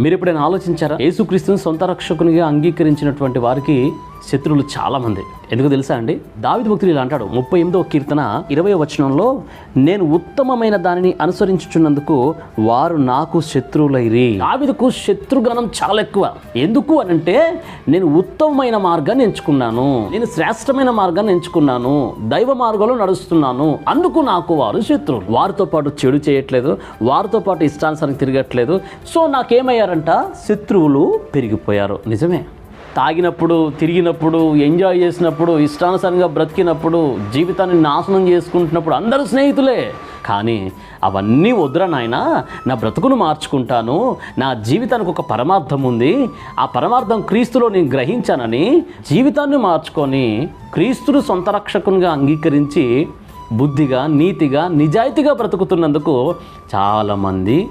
మీరు ఎప్పుడైనా ఆలోచించారా? యేసుక్రీస్తుని సొంత రక్షకునిగా అంగీకరించినటువంటి వారికి శత్రువులు చాలా మంది. ఎందుకు తెలుసా అండి? దావిది భక్తులు ఇలా అంటాడు ముప్పై ఎనిమిదో కీర్తన ఇరవై వచనంలో నేను ఉత్తమమైన దానిని అనుసరించుచున్నందుకు వారు నాకు శత్రువులైరి. దావిదకు శత్రుగణం చాలా ఎక్కువ. ఎందుకు అని అంటే నేను ఉత్తమమైన మార్గాన్ని ఎంచుకున్నాను. నేను శ్రేష్టమైన మార్గాన్ని ఎంచుకున్నాను. దైవ మార్గంలో నడుస్తున్నాను. అందుకు నాకు వారు శత్రువులు. వారితో పాటు చెడు చేయట్లేదు వారితో పాటు ఇష్టానుసారం తిరగట్లేదు. సో నాకేమయ్యారంట? శత్రువులు పెరిగిపోయారు. నిజమే. తాగినప్పుడు తిరిగినప్పుడు ఎంజాయ్ చేసినప్పుడు ఇష్టానుసారంగా బ్రతికినప్పుడు జీవితాన్ని నాశనం చేసుకుంటున్నప్పుడు అందరూ స్నేహితులే. కానీ అవన్నీ వద్దురా నాయన నా బ్రతుకును మార్చుకుంటాను నా జీవితానికి ఒక పరమార్థం ఉంది ఆ పరమార్థం క్రీస్తులో నేను గ్రహించానని జీవితాన్ని మార్చుకొని క్రీస్తును సొంత రక్షకునిగా అంగీకరించి బుద్ధిగా నీతిగా నిజాయితీగా బ్రతుకుతున్నందుకు చాలామంది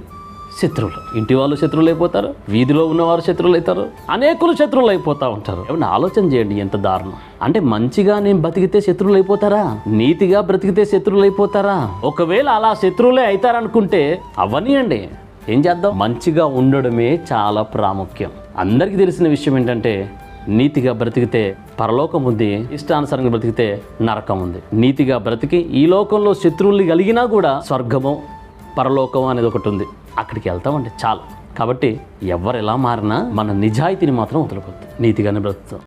శత్రువులు. ఇంటి వాళ్ళు శత్రువులు అయిపోతారు వీధిలో ఉన్నవారు శత్రువులు అవుతారు అనేకులు శత్రువులు అయిపోతూ ఉంటారు. ఏమన్నా ఆలోచన చేయండి ఎంత దారుణం. అంటే మంచిగా నేను బతికితే శత్రువులు అయిపోతారా? నీతిగా బ్రతికితే శత్రువులు అయిపోతారా? ఒకవేళ అలా శత్రువులే అవుతారనుకుంటే అవనియండి ఏం చేద్దాం? మంచిగా ఉండడమే చాలా ప్రాముఖ్యం. అందరికీ తెలిసిన విషయం ఏంటంటే నీతిగా బ్రతికితే పరలోకం ఉంది ఇష్టానుసారంగా బ్రతికితే నరకం ఉంది. నీతిగా బ్రతికి ఈ లోకంలో శత్రువులు కలిగినా కూడా స్వర్గము పరలోకం అనేది ఒకటి ఉంది. అక్కడికి వెళ్తామంటే చాలు. కాబట్టి ఎవరు ఎలా మారినా మన నిజాయితీని మాత్రం వదులుకోవద్దు. నీతిగానే బ్రతుకుతాం.